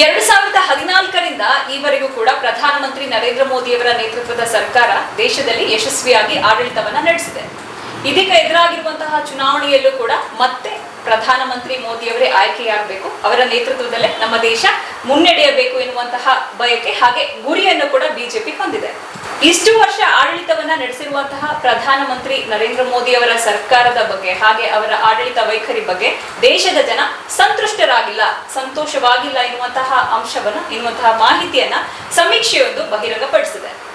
ಎರಡು ಸಾವಿರದ ಹದಿನಾಲ್ಕರಿಂದ ಈವರೆಗೂ ಕೂಡ ಪ್ರಧಾನಮಂತ್ರಿ ನರೇಂದ್ರ ಮೋದಿಯವರ ನೇತೃತ್ವದ ಸರ್ಕಾರ ದೇಶದಲ್ಲಿ ಯಶಸ್ವಿಯಾಗಿ ಆಡಳಿತವನ್ನ ನಡೆಸಿದೆ. ಇದೀಗ ಎದುರಾಗಿರುವಂತಹ ಚುನಾವಣೆಯಲ್ಲೂ ಕೂಡ ಮತ್ತೆ ಪ್ರಧಾನಮಂತ್ರಿ ಮೋದಿಯವರೇ ಆಯ್ಕೆಯಾಗಬೇಕು. ಅವರ ನೇತೃತ್ವದಲ್ಲೇ ನಮ್ಮ ದೇಶ ಮುನ್ನಡೆಯಬೇಕು ಎನ್ನುವಂತಹ ಬಯಕೆ ಹಾಗೆ ಗುರಿಯನ್ನು ಕೂಡ ಬಿಜೆಪಿ ಹೊಂದಿದೆ. ಇಷ್ಟು ವರ್ಷ ಆಡಳಿತವನ್ನ ನಡೆಸಿರುವಂತಹ ಪ್ರಧಾನಮಂತ್ರಿ ನರೇಂದ್ರ ಮೋದಿ ಅವರ ಸರ್ಕಾರದ ಬಗ್ಗೆ ಹಾಗೆ ಅವರ ಆಡಳಿತ ವೈಖರಿ ಬಗ್ಗೆ ದೇಶದ ಜನ ಸಂತುಷ್ಟರಾಗಿಲ್ಲ, ಸಂತೋಷವಾಗಿಲ್ಲ ಎನ್ನುವಂತಹ ಅಂಶವನ್ನು, ಎನ್ನುವಂತಹ ಮಾಹಿತಿಯನ್ನ ಸಮೀಕ್ಷೆಯೊಂದು ಬಹಿರಂಗಪಡಿಸಿದೆ.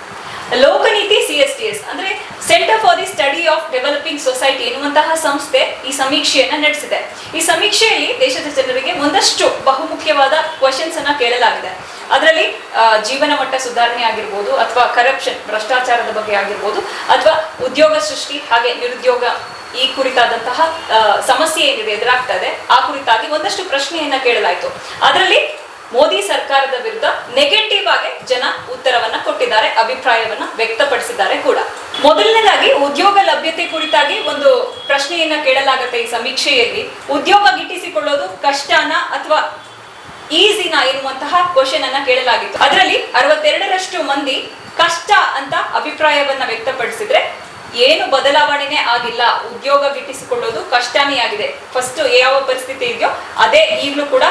Lokniti C S T S ಅಂದ್ರೆ centre for the study of developing society ಎನ್ನುವಂತಹ ಸಂಸ್ಥೆ ಈ ಸಮೀಕ್ಷೆಯನ್ನ ನಡೆಸಿದೆ. ಈ ಸಮೀಕ್ಷೆಯಲ್ಲಿ ದೇಶದ ಜನರಿಗೆ ಒಂದಷ್ಟು ಬಹುಮುಖ್ಯವಾದ ಕ್ವಶನ್ಸ್ ಅನ್ನ ಕೇಳಲಾಗಿದೆ. ಅದರಲ್ಲಿ ಜೀವನ ಮಟ್ಟ ಸುಧಾರಣೆ ಆಗಿರ್ಬೋದು, ಅಥವಾ ಕರಪ್ಷನ್ ಭ್ರಷ್ಟಾಚಾರದ ಬಗ್ಗೆ ಆಗಿರ್ಬೋದು, ಅಥವಾ ಉದ್ಯೋಗ ಸೃಷ್ಟಿ, ಹಾಗೆ ನಿರುದ್ಯೋಗ ಈ ಕುರಿತಾದಂತಹ ಸಮಸ್ಯೆ ಏನಿದೆ ಎದುರಾಗ್ತದೆ ಆ ಕುರಿತಾಗಿ ಒಂದಷ್ಟು ಪ್ರಶ್ನೆಯನ್ನ ಕೇಳಲಾಯಿತು. ಅದರಲ್ಲಿ ಮೋದಿ ಸರ್ಕಾರದ ವಿರುದ್ಧ ನೆಗೆಟಿವ್ ಆಗಿ ಜನ ಉತ್ತರವನ್ನ ಕೊಟ್ಟಿದ್ದಾರೆ, ಅಭಿಪ್ರಾಯವನ್ನ ವ್ಯಕ್ತಪಡಿಸಿದ್ದಾರೆ ಕೂಡ. ಮೊದಲನೇದಾಗಿ, ಉದ್ಯೋಗ ಲಭ್ಯತೆ ಕುರಿತಾಗಿ ಒಂದು ಪ್ರಶ್ನೆಯನ್ನ ಕೇಳಲಾಗುತ್ತೆ ಈ ಸಮೀಕ್ಷೆಯಲ್ಲಿ. ಉದ್ಯೋಗ ಗಿಟ್ಟಿಸಿಕೊಳ್ಳೋದು ಕಷ್ಟನ ಅಥವಾ ಈಸಿನ ಎನ್ನುವಂತಹ ಕ್ವಶನ್ ಅನ್ನ ಕೇಳಲಾಗಿತ್ತು. ಅದರಲ್ಲಿ ಅರವತ್ತೆರಡರಷ್ಟು ಮಂದಿ ಕಷ್ಟ ಅಂತ ಅಭಿಪ್ರಾಯವನ್ನ ವ್ಯಕ್ತಪಡಿಸಿದ್ರೆ, ಏನು ಬದಲಾವಣೆನೇ ಆಗಿಲ್ಲ. ಉದ್ಯೋಗ ಗಿಟ್ಟಿಸಿಕೊಳ್ಳೋದು ಕಷ್ಟನೇ ಆಗಿದೆ. ಫಸ್ಟ್ ಯಾವ ಪರಿಸ್ಥಿತಿ ಇದೆಯೋ, ಅದೇ ಈಗಲೂ ಕೂಡ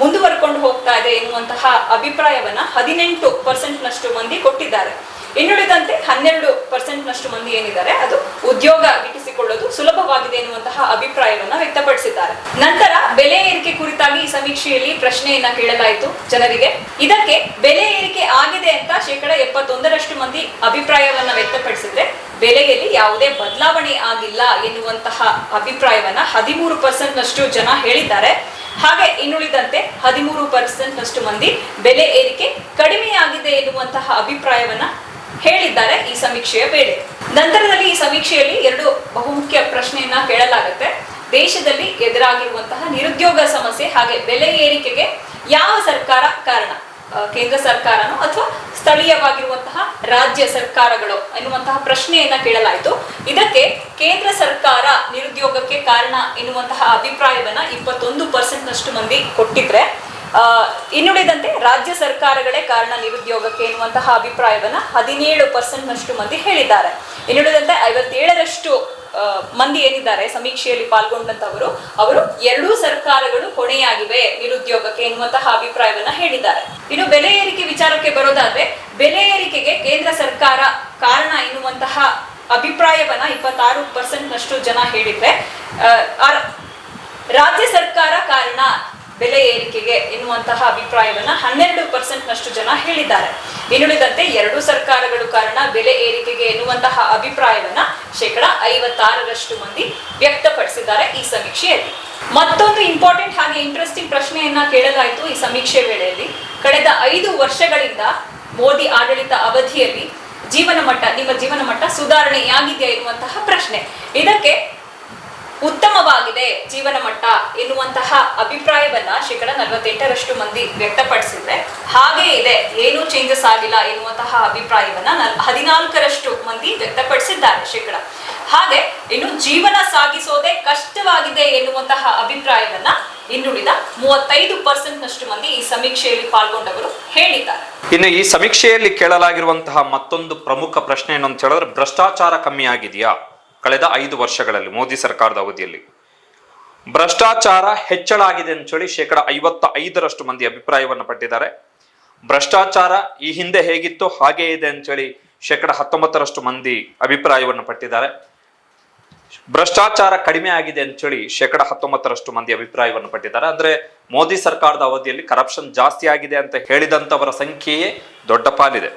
ಮುಂದುವರ್ಕೊಂಡು ಹೋಗ್ತಾ ಇದೆ ಎನ್ನುವಂತಹ ಅಭಿಪ್ರಾಯವನ್ನ ಹದಿನೆಂಟು ಪರ್ಸೆಂಟ್ ನಷ್ಟು ಮಂದಿ ಕೊಟ್ಟಿದ್ದಾರೆ. ಇನ್ನುಳಿದಂತೆ ಹನ್ನೆರಡು ಪರ್ಸೆಂಟ್ ನಷ್ಟು ಮಂದಿ ಏನಿದ್ದಾರೆ, ಅದು ಉದ್ಯೋಗ ಗಿಟ್ಟಿಸಿಕೊಳ್ಳೋದು ಸುಲಭವಾಗಿದೆ ಎನ್ನುವಂತಹ ಅಭಿಪ್ರಾಯವನ್ನ ವ್ಯಕ್ತಪಡಿಸಿದ್ದಾರೆ. ನಂತರ ಬೆಲೆ ಏರಿಕೆ ಕುರಿತಾಗಿ ಈ ಸಮೀಕ್ಷೆಯಲ್ಲಿ ಪ್ರಶ್ನೆಯನ್ನ ಕೇಳಲಾಯಿತು ಜನರಿಗೆ. ಇದಕ್ಕೆ ಬೆಲೆ ಏರಿಕೆ ಆಗಿದೆ ಅಂತ ಶೇಕಡಾ ಎಪ್ಪತ್ತೊಂದರಷ್ಟು ಮಂದಿ ಅಭಿಪ್ರಾಯವನ್ನ ವ್ಯಕ್ತಪಡಿಸಿದ್ರೆ, ಬೆಲೆಯಲ್ಲಿ ಯಾವುದೇ ಬದಲಾವಣೆ ಆಗಿಲ್ಲ ಎನ್ನುವಂತಹ ಅಭಿಪ್ರಾಯವನ್ನ ಹದಿಮೂರು ಪರ್ಸೆಂಟ್ ನಷ್ಟು ಜನ ಹೇಳಿದ್ದಾರೆ. ಹಾಗೆ ಇನ್ನುಳಿದಂತೆ ಹದಿಮೂರು ಪರ್ಸೆಂಟ್ ನಷ್ಟು ಮಂದಿ ಬೆಲೆ ಏರಿಕೆ ಕಡಿಮೆಯಾಗಿದೆ ಎನ್ನುವಂತಹ ಅಭಿಪ್ರಾಯವನ್ನ ಹೇಳಿದ್ದಾರೆ ಈ ಸಮೀಕ್ಷೆಯ ವೇಳೆ. ನಂತರದಲ್ಲಿ ಈ ಸಮೀಕ್ಷೆಯಲ್ಲಿ ಎರಡು ಬಹುಮುಖ್ಯ ಪ್ರಶ್ನೆಯನ್ನ ಕೇಳಲಾಗುತ್ತೆ. ದೇಶದಲ್ಲಿ ಎದುರಾಗಿರುವಂತಹ ನಿರುದ್ಯೋಗ ಸಮಸ್ಯೆ ಹಾಗೆ ಬೆಲೆ ಏರಿಕೆಗೆ ಯಾವ ಸರ್ಕಾರ ಕಾರಣ? ಕೇಂದ್ರ ಸರ್ಕಾರನೋ ಅಥವಾ ಸ್ಥಳೀಯವಾಗಿರುವಂತಹ ರಾಜ್ಯ ಸರ್ಕಾರಗಳು ಎನ್ನುವಂತಹ ಪ್ರಶ್ನೆಯನ್ನ ಕೇಳಲಾಯಿತು. ಇದಕ್ಕೆ ಕೇಂದ್ರ ಸರ್ಕಾರ ನಿರುದ್ಯೋಗಕ್ಕೆ ಕಾರಣ ಎನ್ನುವಂತಹ ಅಭಿಪ್ರಾಯವನ್ನ ಇಪ್ಪತ್ತೊಂದು ಪರ್ಸೆಂಟ್ ನಷ್ಟು ಮಂದಿ ಕೊಟ್ಟಿದ್ರೆ ಇನ್ನುಳಿದಂತೆ ರಾಜ್ಯ ಸರ್ಕಾರಗಳೇ ಕಾರಣ ನಿರುದ್ಯೋಗಕ್ಕೆ ಎನ್ನುವಂತಹ ಅಭಿಪ್ರಾಯವನ್ನ ಹದಿನೇಳು ಪರ್ಸೆಂಟ್ ನಷ್ಟು ಮಂದಿ ಹೇಳಿದ್ದಾರೆ. ಇನ್ನುಳಿದಂತೆ ಐವತ್ತೇಳರಷ್ಟು ಮಂದಿ ಏನಿದ್ದಾರೆ, ಸಮೀಕ್ಷೆಯಲ್ಲಿ ಪಾಲ್ಗೊಂಡಂತವರು ಅವರು ಎರಡೂ ಸರ್ಕಾರಗಳು ಹೊಣೆಯಾಗಿವೆ ನಿರುದ್ಯೋಗಕ್ಕೆ ಎನ್ನುವಂತಹ ಅಭಿಪ್ರಾಯವನ್ನ ಹೇಳಿದ್ದಾರೆ. ಇನ್ನು ಬೆಲೆ ಏರಿಕೆ ವಿಚಾರಕ್ಕೆ ಬರೋದಾದ್ರೆ, ಬೆಲೆ ಏರಿಕೆಗೆ ಕೇಂದ್ರ ಸರ್ಕಾರ ಕಾರಣ ಎನ್ನುವಂತಹ ಅಭಿಪ್ರಾಯವನ್ನ ಇಪ್ಪತ್ತಾರು ಪರ್ಸೆಂಟ್ ನಷ್ಟು ಜನ ಹೇಳಿದ್ರೆ ರಾಜ್ಯ ಸರ್ಕಾರ ಕಾರಣ ಬೆಲೆ ಏರಿಕೆಗೆ ಎನ್ನುವಂತಹ ಅಭಿಪ್ರಾಯವನ್ನ ಹನ್ನೆರಡು ಪರ್ಸೆಂಟ್ ನಷ್ಟು ಜನ ಹೇಳಿದ್ದಾರೆ. ಇನ್ನುಳಿದಂತೆ ಎರಡು ಸರ್ಕಾರಗಳು ಕಾರಣ ಬೆಲೆ ಏರಿಕೆಗೆ ಎನ್ನುವಂತಹ ಅಭಿಪ್ರಾಯವನ್ನ ಶೇಕಡ ಐವತ್ತಾರರಷ್ಟು ಮಂದಿ ವ್ಯಕ್ತಪಡಿಸಿದ್ದಾರೆ ಈ ಸಮೀಕ್ಷೆಯಲ್ಲಿ. ಮತ್ತೊಂದು ಇಂಪಾರ್ಟೆಂಟ್ ಹಾಗೆ ಇಂಟ್ರೆಸ್ಟಿಂಗ್ ಪ್ರಶ್ನೆಯನ್ನ ಕೇಳಲಾಯಿತು ಈ ಸಮೀಕ್ಷೆ ವೇಳೆಯಲ್ಲಿ. ಕಳೆದ ಐದು ವರ್ಷಗಳಿಂದ ಮೋದಿ ಆಡಳಿತ ಅವಧಿಯಲ್ಲಿ ಜೀವನ ಮಟ್ಟ ನಿಮ್ಮ ಜೀವನ ಮಟ್ಟ ಸುಧಾರಣೆಯಾಗಿದೆಯಾ ಇರುವಂತಹ ಪ್ರಶ್ನೆ. ಇದಕ್ಕೆ ಉತ್ತಮವಾಗಿದೆ ಜೀವನ ಮಟ್ಟ ಎನ್ನುವಂತಹ ಅಭಿಪ್ರಾಯವನ್ನ ಶೇಕಡ ನಲವತ್ತೆಂಟರಷ್ಟು ಮಂದಿ ವ್ಯಕ್ತಪಡಿಸಿದ್ರೆ ಹಾಗೇ ಇದೆ. ಏನೂ ಚೇಂಜಸ್ ಆಗಿಲ್ಲ ಎನ್ನುವಂತಹ ಅಭಿಪ್ರಾಯವನ್ನ ನಲ್- ಹದಿನಾಲ್ಕರಷ್ಟು ಮಂದಿ ವ್ಯಕ್ತಪಡಿಸಿದ್ದಾರೆ ಶೇಕಡ. ಹಾಗೆ ಇನ್ನು ಜೀವನ ಸಾಗಿಸೋದೇ ಕಷ್ಟವಾಗಿದೆ ಎನ್ನುವಂತಹ ಅಭಿಪ್ರಾಯವನ್ನ ಇನ್ನುಳಿದ ಮೂವತ್ತೈದು ಪರ್ಸೆಂಟ್ ನಷ್ಟು ಮಂದಿ ಈ ಸಮೀಕ್ಷೆಯಲ್ಲಿ ಪಾಲ್ಗೊಂಡವರು ಹೇಳಿದ್ದಾರೆ. ಇನ್ನು ಈ ಸಮೀಕ್ಷೆಯಲ್ಲಿ ಕೇಳಲಾಗಿರುವಂತಹ ಮತ್ತೊಂದು ಪ್ರಮುಖ ಪ್ರಶ್ನೆ ಏನು ಹೇಳಿದ್ರೆ ಭ್ರಷ್ಟಾಚಾರ ಕಮ್ಮಿ ಆಗಿದೆಯಾ ಕಳೆದ ಐದು ವರ್ಷಗಳಲ್ಲಿ ಮೋದಿ ಸರ್ಕಾರದ ಅವಧಿಯಲ್ಲಿ. ಭ್ರಷ್ಟಾಚಾರ ಹೆಚ್ಚಳ ಆಗಿದೆ ಅಂತೇಳಿ ಶೇಕಡ ಐವತ್ತ ಐದರಷ್ಟು ಮಂದಿ ಅಭಿಪ್ರಾಯವನ್ನು ಪಟ್ಟಿದ್ದಾರೆ. ಭ್ರಷ್ಟಾಚಾರ ಈ ಹಿಂದೆ ಹೇಗಿತ್ತು ಹಾಗೇ ಇದೆ ಅಂತೇಳಿ ಶೇಕಡ ಹತ್ತೊಂಬತ್ತರಷ್ಟು ಮಂದಿ ಅಭಿಪ್ರಾಯವನ್ನು ಪಟ್ಟಿದ್ದಾರೆ. ಭ್ರಷ್ಟಾಚಾರ ಕಡಿಮೆ ಆಗಿದೆ ಅಂತೇಳಿ ಶೇಕಡ ಹತ್ತೊಂಬತ್ತರಷ್ಟು ಮಂದಿ ಅಭಿಪ್ರಾಯವನ್ನು ಪಟ್ಟಿದ್ದಾರೆ. ಅಂದ್ರೆ ಮೋದಿ ಸರ್ಕಾರದ ಅವಧಿಯಲ್ಲಿ ಕರಪ್ಷನ್ ಜಾಸ್ತಿ ಆಗಿದೆ ಅಂತ ಹೇಳಿದಂತವರ ಸಂಖ್ಯೆಯೇ ದೊಡ್ಡ ಪಾಲಿದೆ.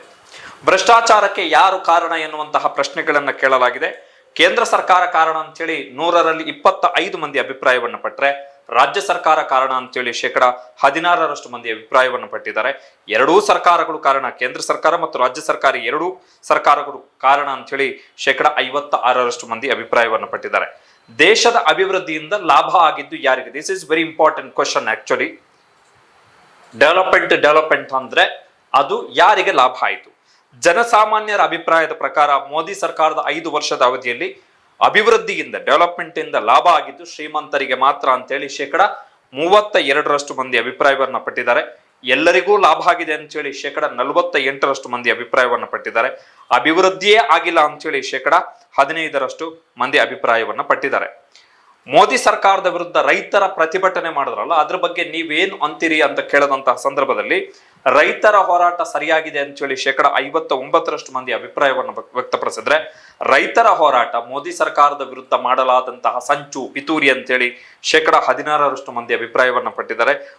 ಭ್ರಷ್ಟಾಚಾರಕ್ಕೆ ಯಾರು ಕಾರಣ ಎನ್ನುವಂತಹ ಪ್ರಶ್ನೆಗಳನ್ನ ಕೇಳಲಾಗಿದೆ. ಕೇಂದ್ರ ಸರ್ಕಾರ ಕಾರಣ ಅಂತೇಳಿ ನೂರರಲ್ಲಿ ಇಪ್ಪತ್ತ ಐದು ಮಂದಿ ಅಭಿಪ್ರಾಯವನ್ನು ಪಟ್ಟರೆ ರಾಜ್ಯ ಸರ್ಕಾರ ಕಾರಣ ಅಂತೇಳಿ ಶೇಕಡ ಹದಿನಾರರಷ್ಟು ಮಂದಿ ಅಭಿಪ್ರಾಯವನ್ನು ಪಟ್ಟಿದ್ದಾರೆ. ಎರಡೂ ಸರ್ಕಾರಗಳು ಕಾರಣ, ಕೇಂದ್ರ ಸರ್ಕಾರ ಮತ್ತು ರಾಜ್ಯ ಸರ್ಕಾರ ಎರಡೂ ಸರ್ಕಾರಗಳು ಕಾರಣ ಅಂತೇಳಿ ಶೇಕಡ ಐವತ್ತ ಆರರಷ್ಟು ಮಂದಿ ಅಭಿಪ್ರಾಯವನ್ನು ಪಟ್ಟಿದ್ದಾರೆ. ದೇಶದ ಅಭಿವೃದ್ಧಿಯಿಂದ ಲಾಭ ಆಗಿದ್ದು ಯಾರಿಗೆ? This is very important question actually development development ಅಂದ್ರೆ ಅದು ಯಾರಿಗೆ ಲಾಭ ಆಯಿತು? ಜನಸಾಮಾನ್ಯರ ಅಭಿಪ್ರಾಯದ ಪ್ರಕಾರ ಮೋದಿ ಸರ್ಕಾರದ ಐದು ವರ್ಷದ ಅವಧಿಯಲ್ಲಿ ಅಭಿವೃದ್ಧಿಯಿಂದ ಡೆವಲಪ್ಮೆಂಟ್ ಇಂದ ಲಾಭ ಆಗಿದ್ದು ಶ್ರೀಮಂತರಿಗೆ ಮಾತ್ರ ಅಂತೇಳಿ ಶೇಕಡ ಮೂವತ್ತ ಎರಡರಷ್ಟು ಮಂದಿ ಅಭಿಪ್ರಾಯವನ್ನ ಪಟ್ಟಿದ್ದಾರೆ. ಎಲ್ಲರಿಗೂ ಲಾಭ ಆಗಿದೆ ಅಂತೇಳಿ ಶೇಕಡ ನಲವತ್ತ ಎಂಟರಷ್ಟು ಮಂದಿ ಅಭಿಪ್ರಾಯವನ್ನ ಪಟ್ಟಿದ್ದಾರೆ. ಅಭಿವೃದ್ಧಿಯೇ ಆಗಿಲ್ಲ ಅಂತೇಳಿ ಶೇಕಡ ಹದಿನೈದರಷ್ಟು ಮಂದಿ ಅಭಿಪ್ರಾಯವನ್ನ ಪಟ್ಟಿದ್ದಾರೆ. ಮೋದಿ ಸರ್ಕಾರದ ವಿರುದ್ಧ ರೈತರ ಪ್ರತಿಭಟನೆ ಮಾಡಿದ್ರಲ್ಲ, ಅದ್ರ ಬಗ್ಗೆ ನೀವೇನು ಅಂತೀರಿ ಅಂತ ಕೇಳದಂತಹ ಸಂದರ್ಭದಲ್ಲಿ ರೈತರ ಹೋರಾಟ ಸರಿಯಾಗಿದೆ ಅಂತ ಹೇಳಿ ಶೇಕಡ ಐವತ್ತ ಒಂಬತ್ತರಷ್ಟು ಮಂದಿ ಅಭಿಪ್ರಾಯವನ್ನು ವ್ಯ- ವ್ಯಕ್ತಪಡಿಸಿದ್ರೆ, ರೈತರ ಹೋರಾಟ ಮೋದಿ ಸರ್ಕಾರದ ವಿರುದ್ಧ ಮಾಡಲಾದಂತಹ ಸಂಚು, ಪಿತೂರಿ ಅಂತೇಳಿ ಶೇಕಡ ಹದಿನಾರರಷ್ಟು ಮಂದಿ ಅಭಿಪ್ರಾಯವನ್ನು ಪಟ್ಟಿದ್ದಾರೆ.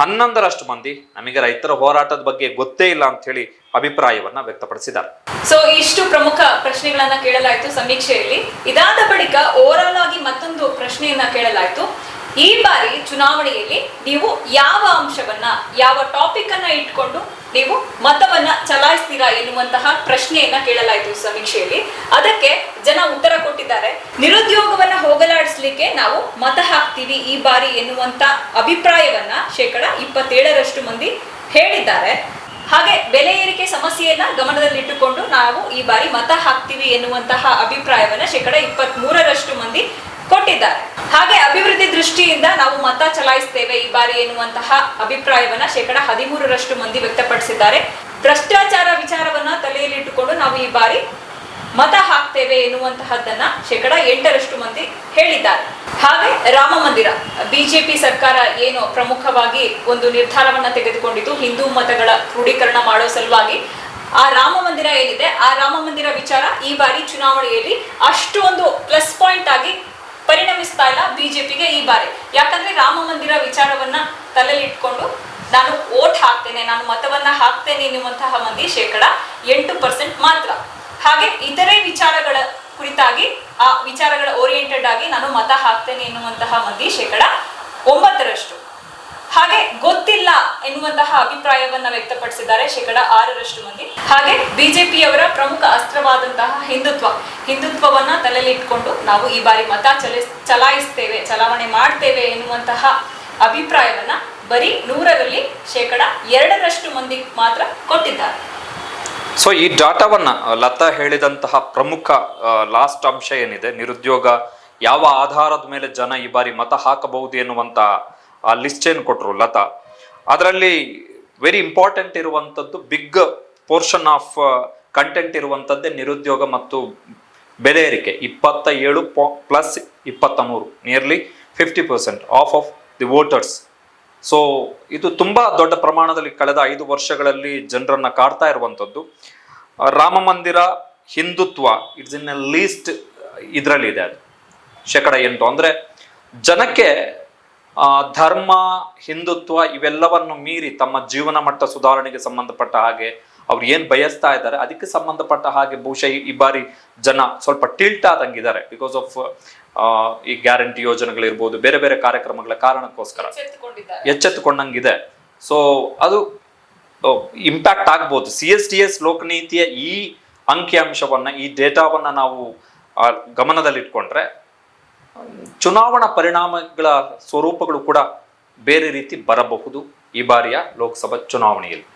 ಹನ್ನೊಂದರಷ್ಟು ಮಂದಿ ನಮಗೆ ರೈತರ ಹೋರಾಟದ ಬಗ್ಗೆ ಗೊತ್ತೇ ಇಲ್ಲ ಅಂತ ಹೇಳಿ ಅಭಿಪ್ರಾಯವನ್ನ ವ್ಯಕ್ತಪಡಿಸಿದ್ದಾರೆ. ಸೊ ಇಷ್ಟು ಪ್ರಮುಖ ಪ್ರಶ್ನೆಗಳನ್ನ ಕೇಳಲಾಯಿತು ಸಮೀಕ್ಷೆಯಲ್ಲಿ. ಇದಾದ ಬಳಿಕ ಓವರಾಲ್ ಆಗಿ ಮತ್ತೊಂದು ಪ್ರಶ್ನೆಯನ್ನ ಕೇಳಲಾಯಿತು. ಈ ಬಾರಿ ಚುನಾವಣೆಯಲ್ಲಿ ನೀವು ಯಾವ ಅಂಶವನ್ನ, ಯಾವ ಟಾಪಿಕ್ ಅನ್ನ ಇಟ್ಕೊಂಡು ನೀವು ಮತವನ್ನ ಚಲಾಯಿಸ್ತೀರಾ ಎನ್ನುವಂತಹ ಪ್ರಶ್ನೆಯನ್ನ ಕೇಳಲಾಯಿತು ಸಮೀಕ್ಷೆಯಲ್ಲಿ. ಅದಕ್ಕೆ ಜನ ಉತ್ತರ ಕೊಟ್ಟಿದ್ದಾರೆ. ನಿರುದ್ಯೋಗವನ್ನ ಹೋಗಲಾಡಿಸ್ಲಿಕ್ಕೆ ನಾವು ಮತ ಹಾಕ್ತೀವಿ ಈ ಬಾರಿ ಎನ್ನುವಂತ ಅಭಿಪ್ರಾಯವನ್ನ ಶೇಕಡ ಇಪ್ಪತ್ತೇಳರಷ್ಟು ಮಂದಿ ಹೇಳಿದ್ದಾರೆ. ಹಾಗೆ ಬೆಲೆ ಏರಿಕೆ ಸಮಸ್ಯೆಯನ್ನ ಗಮನದಲ್ಲಿಟ್ಟುಕೊಂಡು ನಾವು ಈ ಬಾರಿ ಮತ ಹಾಕ್ತೀವಿ ಎನ್ನುವಂತಹ ಅಭಿಪ್ರಾಯವನ್ನ ಶೇಕಡ ಇಪ್ಪತ್ತ್ ಮೂರರಷ್ಟು ಮಂದಿ ಕೊಟ್ಟಿದ್ದಾರೆ. ಹಾಗೆ ಅಭಿವೃದ್ಧಿ ದೃಷ್ಟಿಯಿಂದ ನಾವು ಮತ ಚಲಾಯಿಸ್ತೇವೆ ಈ ಬಾರಿ ಎನ್ನುವಂತಹ ಅಭಿಪ್ರಾಯವನ್ನ ಶೇಕಡ ಹದಿಮೂರರಷ್ಟು ಮಂದಿ ವ್ಯಕ್ತಪಡಿಸಿದ್ದಾರೆ. ಭ್ರಷ್ಟಾಚಾರ ವಿಚಾರವನ್ನ ತಲೆಯಲ್ಲಿಟ್ಟುಕೊಂಡು ನಾವು ಈ ಬಾರಿ ಮತ ಹಾಕ್ತೇವೆ ಎನ್ನುವಂತಹದ್ದನ್ನ ಶೇಕಡ ಎಂಟರಷ್ಟು ಮಂದಿ ಹೇಳಿದ್ದಾರೆ. ಹಾಗೆ ರಾಮ ಮಂದಿರ, ಬಿಜೆಪಿ ಸರ್ಕಾರ ಏನು ಪ್ರಮುಖವಾಗಿ ಒಂದು ನಿರ್ಧಾರವನ್ನ ತೆಗೆದುಕೊಂಡಿದ್ದು, ಹಿಂದೂ ಮತಗಳ ಕ್ರೋಢೀಕರಣ ಮಾಡೋ ಸಲುವಾಗಿ ಆ ರಾಮ ಮಂದಿರ ಏನಿದೆ, ಆ ರಾಮ ಮಂದಿರ ವಿಚಾರ ಈ ಬಾರಿ ಚುನಾವಣೆಯಲ್ಲಿ ಅಷ್ಟೊಂದು ಪ್ಲಸ್ ಪಾಯಿಂಟ್ ಆಗಿ ಪರಿಣಮಿಸ್ತಾ ಇಲ್ಲ ಬಿಜೆಪಿಗೆ ಈ ಬಾರಿ. ಯಾಕಂದ್ರೆ ರಾಮ ಮಂದಿರ ವಿಚಾರವನ್ನ ತಲೆಯಲ್ಲಿಟ್ಕೊಂಡು ನಾನು ಓಟ್ ಹಾಕ್ತೇನೆ, ನಾನು ಮತವನ್ನ ಹಾಕ್ತೇನೆ ಎನ್ನುವಂತಹ ಮಂದಿ ಶೇಕಡ ಎಂಟು ಪರ್ಸೆಂಟ್ ಮಾತ್ರ. ಹಾಗೆ ಇತರೆ ವಿಚಾರಗಳ ಕುರಿತಾಗಿ, ಆ ವಿಚಾರಗಳ ಓರಿಯೆಂಟೆಡ್ ಆಗಿ ನಾನು ಮತ ಹಾಕ್ತೇನೆ ಎನ್ನುವಂತಹ ಮಂದಿ ಶೇಕಡ ಒಂಬತ್ತರಷ್ಟು. ಹಾಗೆ ಗೊತ್ತಿಲ್ಲ ಎನ್ನುವಂತಹ ಅಭಿಪ್ರಾಯವನ್ನ ವ್ಯಕ್ತಪಡಿಸಿದ್ದಾರೆ ಶೇಕಡ ಆರರಷ್ಟು ಮಂದಿ. ಹಾಗೆ ಬಿಜೆಪಿಯವರ ಪ್ರಮುಖ ಅಸ್ತ್ರವಾದಂತಹ ಹಿಂದುತ್ವ. ಹಿಂದುತ್ವವನ್ನ ತಲೆಯಲ್ಲಿಟ್ಕೊಂಡು ನಾವು ಈ ಬಾರಿ ಮತ ಚಲಿಸ್ ಚಲಾಯಿಸ್ತೇವೆ, ಚಲಾವಣೆ ಮಾಡ್ತೇವೆ ಎನ್ನುವಂತಹ ಅಭಿಪ್ರಾಯವನ್ನ ಬರೀ ನೂರರಲ್ಲಿ ಶೇಕಡ ಎರಡರಷ್ಟು ಮಂದಿ ಮಾತ್ರ ಕೊಟ್ಟಿದ್ದಾರೆ. ಸೊ ಈ ಡಾಟಾವನ್ನ, ಲತಾ ಹೇಳಿದಂತಹ ಪ್ರಮುಖ ಲಾಸ್ಟ್ ಅಂಶ ಏನಿದೆ? ನಿರುದ್ಯೋಗ, ಯಾವ ಆಧಾರದ ಮೇಲೆ ಜನ ಈ ಬಾರಿ ಮತ ಹಾಕಬಹುದು ಎನ್ನುವಂತ ಆ ಲಿಸ್ಟ್ ಏನು ಕೊಟ್ಟರು ಲತಾ? ಅದರಲ್ಲಿ ವೆರಿ ಇಂಪಾರ್ಟೆಂಟ್ ಇರುವಂಥದ್ದು ಬಿಗ್ ಪೋರ್ಷನ್ ಆಫ್ ಕಂಟೆಂಟ್ ಇರುವಂಥದ್ದೇ ನಿರುದ್ಯೋಗ ಮತ್ತು ಬೆಲೆ ಏರಿಕೆ ಇಪ್ಪತ್ತ ಏಳು ಪ್ಲಸ್ ಇಪ್ಪತ್ತ ಮೂರು nearly fifty percent of of the voters so ಇದು ತುಂಬ ದೊಡ್ಡ ಪ್ರಮಾಣದಲ್ಲಿ ಕಳೆದ ಐದು ವರ್ಷಗಳಲ್ಲಿ ಜನರನ್ನು ಕಾಡ್ತಾ ಇರುವಂಥದ್ದು ರಾಮ ಮಂದಿರ ಹಿಂದುತ್ವ ಇಟ್ಸ್ ಇನ್ ಲೀಸ್ಟ್ ಇದರಲ್ಲಿ ಇದೆ ಅದು. ಶೇಕಡ ಎಂಟು. ಅಂದರೆ ಜನಕ್ಕೆ ಧರ್ಮ ಹಿಂದುತ್ವ ಇವೆಲ್ಲವನ್ನು ಮೀರಿ ತಮ್ಮ ಜೀವನ ಮಟ್ಟ ಸುಧಾರಣೆಗೆ ಸಂಬಂಧಪಟ್ಟ ಹಾಗೆ ಅವ್ರು ಏನ್ ಬಯಸ್ತಾ ಇದ್ದಾರೆ ಅದಕ್ಕೆ ಸಂಬಂಧಪಟ್ಟ ಹಾಗೆ ಬಹುಶಃ ಈ- ಬಾರಿ ಜನ ಸ್ವಲ್ಪ ಟಿಲ್ಟ್ ಆದಂಗಿದ್ದಾರೆ ಬಿಕಾಸ್ ಆಫ್ ಈ ಗ್ಯಾರಂಟಿ ಯೋಜನೆಗಳಿರ್ಬೋದು ಬೇರೆ ಬೇರೆ ಕಾರ್ಯಕ್ರಮಗಳ ಕಾರಣಕ್ಕೋಸ್ಕರ ಎಚ್ಚೆತ್ತುಕೊಂಡಂಗಿದೆ. ಸೊ ಅದು ಇಂಪ್ಯಾಕ್ಟ್ ಆಗ್ಬೋದು. ಸಿ ಎಸ್ ಟಿ ಎಸ್ ಲೋಕನೀತಿಯ ಈ ಅಂಕಿಅಂಶವನ್ನ ಈ ಡೇಟಾವನ್ನ ನಾವು ಆ, ಗಮನದಲ್ಲಿಟ್ಕೊಂಡ್ರೆ ಚುನಾವಣಾ ಪರಿಣಾಮಗಳ ಸ್ವರೂಪಗಳು ಕೂಡ ಬೇರೆ ರೀತಿ ಬರಬಹುದು ಈ ಬಾರಿಯ ಲೋಕಸಭಾ ಚುನಾವಣೆಯಲ್ಲಿ.